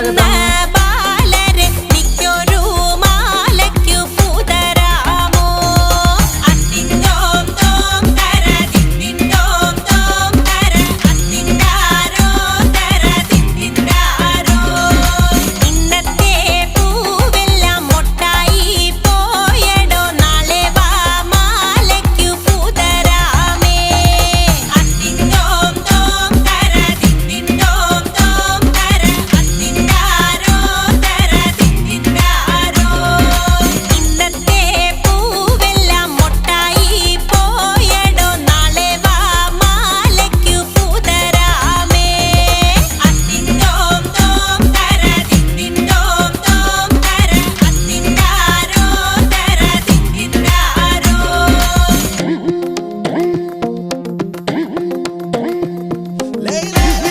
난